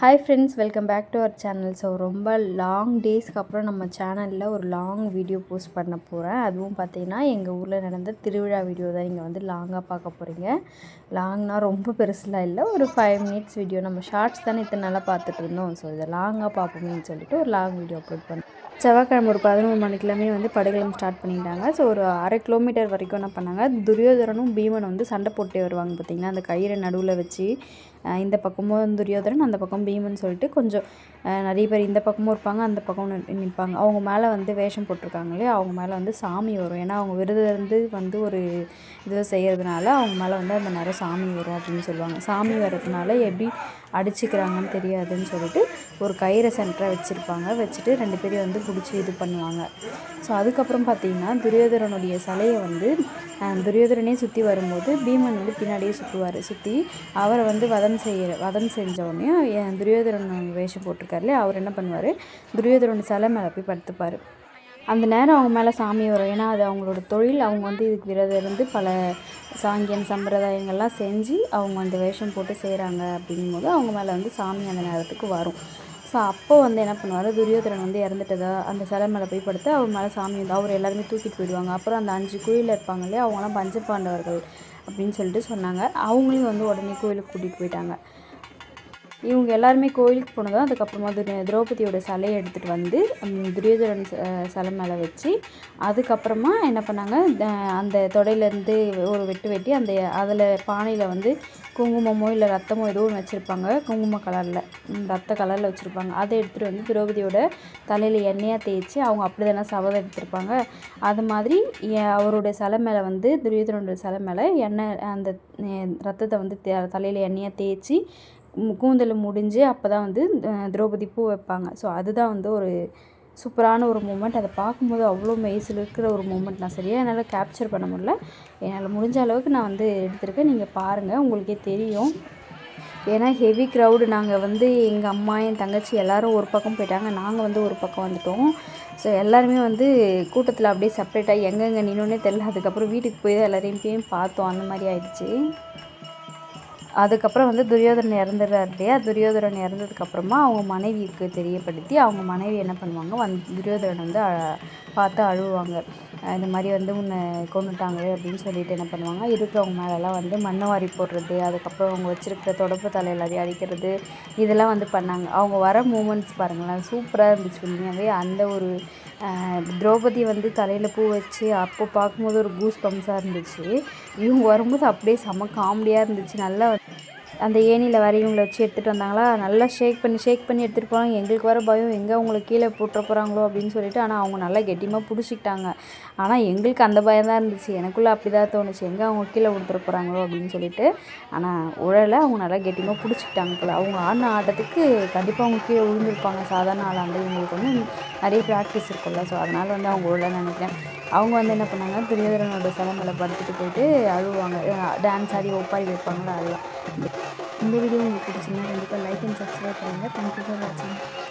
Hi friends welcome back to our channel so ரொம்ப long டேஸ்க்கு அப்புறம் நம்ம சேனலில் ஒரு லாங் வீடியோ போஸ்ட் பண்ண போகிறேன் அதுவும் பார்த்தீங்கன்னா எங்கள் ஊரில் நடந்த திருவிழா வீடியோ தான் நீங்கள் வந்து லாங்காக பார்க்க போகிறீங்க லாங்னால் ரொம்ப பெருசுலாம் இல்லை. ஒரு ஃபைவ் மினிட்ஸ் வீடியோ நம்ம ஷார்ட்ஸ் தானே இத்தனை நாளாக பார்த்துட்டு இருந்தோம். ஸோ இதை லாங்காக பார்ப்போமேன்னு சொல்லிட்டு ஒரு லாங் வீடியோ அப்லோட் பண்ணேன் செவ்வாய்க்கிழமை ஒரு பதினோரு மணிக்கெல்லாமே வந்து படுகளம் ஸ்டார்ட் பண்ணிட்டாங்க. ஸோ ஒரு அரை கிலோமீட்டர் வரைக்கும் என்ன பண்ணாங்க? துரியோதரனும் பீமன் வந்து சண்டை போட்டே வருவாங்க பார்த்திங்கன்னா அந்த கயிறை நடுவில் வச்சு இந்த பக்கமும் துரியோதரன் அந்த பக்கம் பீமன் சொல்லிட்டு கொஞ்சம் நிறைய பேர் இந்த பக்கமும் இருப்பாங்க அந்த பக்கம் நிற்பாங்க அவங்க மேலே வந்து வேஷம் போட்டிருக்காங்களே அவங்க மேலே வந்து சாமி வரும். ஏன்னா அவங்க விருதுலேருந்து வந்து ஒரு இது செய்கிறதுனால அவங்க மேலே வந்து அந்த நேரம் சாமி வரும் அப்படின்னு சொல்லுவாங்க. சாமி வர்றதுனால எப்படி அடிச்சுக்கிறாங்கன்னு தெரியாதுன்னு சொல்லிட்டு ஒரு கயிறை சென்டராக வச்சுருப்பாங்க. வச்சுட்டு ரெண்டு பேரும் வந்து பிடிச்சி இது பண்ணுவாங்க. ஸோ அதுக்கப்புறம் பார்த்தீங்கன்னா துரியோதரனுடைய சிலையை வந்து துரியோதரனே சுற்றி வரும்போது பீமன் வந்து பின்னாடியே சுற்றுவார் சுற்றி அவரை வந்து வதம் செய்ய வதம் செஞ்சவொடனே துரியோதரன் வேஷம் போட்டிருக்காருலே அவர் என்ன பண்ணுவார்? துரியோதரன் சிலை மேலே போய் படுத்துப்பார். அந்த நேரம் அவங்க மேலே சாமி வரும். ஏன்னா அது அவங்களோட தொழில். அவங்க வந்து இதுக்கு விரதம் இருந்து பல சாங்கியம் சம்பிரதாயங்கள்லாம் செஞ்சு அவங்க அந்த வேஷம் போட்டு செய்கிறாங்க அப்படிங்கும்போது அவங்க மேலே வந்து சாமி அந்த நேரத்துக்கு வரும். ஸோ அப்போ வந்து என்ன பண்ணுவார்? துரியோதரன் வந்து இறந்துட்டதா அந்த சிலை மேலே போய் படுத்து அவர் மேலே சாமி வந்து அவர் எல்லாருமே தூக்கிட்டு போயிடுவாங்க. அப்புறம் அந்த அஞ்சு குழியில் இருப்பாங்க இல்லையா? அவங்களாம் பஞ்சபாண்டவர்கள் அப்படின்னு சொல்லிட்டு சொன்னாங்க. அவங்களையும் வந்து உடனே கோயிலுக்கு கூட்டிகிட்டு போயிட்டாங்க. இவங்க எல்லாருமே கோயிலுக்கு போனதும் அதுக்கப்புறமா திரௌபதியோட சிலையை எடுத்துகிட்டு வந்து துரியோதரன் சிலை மேலே வச்சு அதுக்கப்புறமா என்ன பண்ணாங்க அந்த தொடையிலேருந்து ஒரு வெட்டு வெட்டி அந்த அதில் பானையில் வந்து குங்குமமோ இல்லை ரத்தமோ ஏதோ ஒன்று வச்சுருப்பாங்க குங்கும கலரில் ரத்த கலரில் வச்சுருப்பாங்க. அதை எடுத்துகிட்டு வந்து திரௌபதியோட தலையில் எண்ணெயாக தேய்ச்சி அவங்க அப்படி தானே சபதம் எடுத்திருப்பாங்க. அது மாதிரி அவருடைய சிலை மேலே வந்து துரியோதனோட சிலை மேலே எண்ணெய் அந்த ரத்தத்தை வந்து தலையில் எண்ணெயாக தேய்ச்சி கூந்தல் முடிஞ்சு அப்போ தான் வந்து திரௌபதி பூ வைப்பாங்க. ஸோ அதுதான் வந்து ஒரு சூப்பரான ஒரு மூமெண்ட் அதை பார்க்கும்போது அவ்வளோ மெய்சில் இருக்கிற ஒரு மூமெண்ட் நான் சரியாக என்னால் கேப்சர் பண்ண முடியல. என்னால் முடிஞ்ச அளவுக்கு நான் வந்து எடுத்திருக்கேன். நீங்கள் பாருங்கள் உங்களுக்கே தெரியும். ஏன்னா ஹெவி க்ரௌடு நாங்கள் வந்து எங்கள் அம்மா என் தங்கச்சி எல்லோரும் ஒரு பக்கம் போயிட்டாங்க. நாங்கள் வந்து ஒரு பக்கம் வந்துட்டோம். ஸோ எல்லாருமே வந்து கூட்டத்தில் அப்படியே செப்ரேட்டாக எங்கெங்கே நின்னோன்னே தெரில அதுக்கப்புறம் வீட்டுக்கு போய் தான் எல்லோரையும் போய் பார்த்தோம். அந்த மாதிரி ஆயிடுச்சு. அதுக்கப்புறம் வந்து துரியோதரன் இறந்துடுறாரு இல்லையா? துரியோதரன் இறந்ததுக்கப்புறமா அவங்க மனைவிக்கு தெரியப்படுத்தி அவங்க மனைவி என்ன பண்ணுவாங்க? வந் துரியோதரன் வந்து பார்த்து அழுவாங்க. இந்த மாதிரி வந்து உன்னை கொண்டுட்டாங்களே அப்படின்னு சொல்லிட்டு என்ன பண்ணுவாங்க? இருக்கிறவங்க மேலெல்லாம் வந்து மண்ணை வாரி போடுறது அதுக்கப்புறம் அவங்க வச்சுருக்கிற தொடப்பு தலை எல்லாத்தையும் அடிக்கிறது இதெல்லாம் வந்து பண்ணாங்க. அவங்க வர மூமெண்ட்ஸ் பாருங்களேன் சூப்பராக இருந்துச்சு உண்மையாகவே அந்த ஒரு திரௌபதி வந்து தலையில் பூ வச்சு அப்போ பார்க்கும்போது ஒரு கூஸ் பம்ஸாக இருந்துச்சு. இவங்க வரும்போது அப்படியே செம்ம காமெடியாக இருந்துச்சு. நல்லா அந்த ஏணியில் வேறு வச்சு எடுத்துகிட்டு வந்தாங்களா? நல்லா ஷேக் பண்ணி ஷேக் பண்ணி எடுத்துகிட்டு போகிறாங்க எங்களுக்கு வர பயம் எங்கே அவங்களை கீழே போட்டுற போகிறாங்களோ அப்படின்னு சொல்லிட்டு ஆனால் அவங்க நல்லா கெட்டியமாக பிடிச்சிக்கிட்டாங்க. ஆனால் எங்களுக்கு அந்த பயம் தான் இருந்துச்சு. எனக்குள்ளே அப்படி தான் தோணுச்சு. எங்கே அவங்க கீழே கொடுத்துட போகிறாங்களோ அப்படின்னு சொல்லிட்டு. ஆனால் உழலை அவங்க நல்லா கெட்டியமாக பிடிச்சிக்கிட்டாங்க போல். அவங்க ஆடின ஆட்டத்துக்கு கண்டிப்பாக அவங்க கீழே விழுந்திருப்பாங்க. சாதாரண ஆளாண்டு இவங்களுக்கு வந்து நிறைய ப்ராக்டிஸ் இருக்கும்ல. ஸோ அதனால் வந்து அவங்க உழலை நினைக்கிறேன். அவங்க வந்து என்ன பண்ணாங்க துரியோதரனோட சிலை மேலே படுத்துட்டு போயிட்டு அழுவாங்க. டான்ஸ் ஆடி ஒப்பாரி வைப்பாங்களா அதெல்லாம். இந்த வீடியோ உங்களுக்கு பிடிச்சிங்கன்னா கண்டிப்பாக லைக் அண்ட் சப்ஸ்கிரைப் பண்ணுங்கள் தேங்க்யூ ஃபார் வாட்சிங்